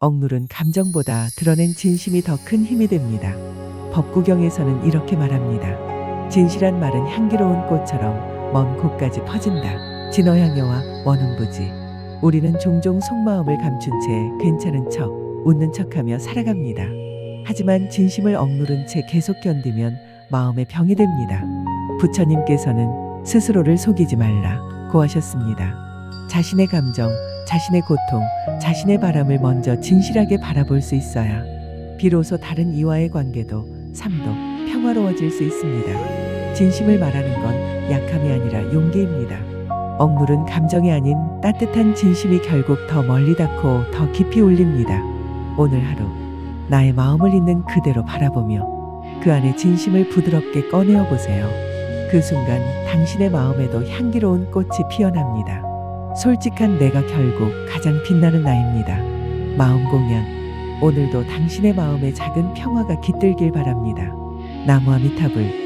억누른 감정보다 드러낸 진심이 더 큰 힘이 됩니다. 법구경에서는 이렇게 말합니다. 진실한 말은 향기로운 꽃처럼 먼 곳까지 퍼진다. 진어향여와 원음부지. 우리는 종종 속마음을 감춘 채 괜찮은 척, 웃는 척하며 살아갑니다. 하지만 진심을 억누른 채 계속 견디면 마음의 병이 됩니다. 부처님께서는 스스로를 속이지 말라 고하셨습니다. 자신의 감정, 자신의 고통, 자신의 바람을 먼저 진실하게 바라볼 수 있어야 비로소 다른 이와의 관계도 삶도 평화로워질 수 있습니다. 진심을 말하는 건 약함이 아니라 용기입니다. 억누른 감정이 아닌 따뜻한 진심이 결국 더 멀리 닿고 더 깊이 울립니다. 오늘 하루 나의 마음을 있는 그대로 바라보며 그 안에 진심을 부드럽게 꺼내어 보세요. 그 순간 당신의 마음에도 향기로운 꽃이 피어납니다. 솔직한 내가 결국 가장 빛나는 나입니다. 마음 공연. 오늘도 당신의 마음에 작은 평화가 깃들길 바랍니다. 나무 아미타불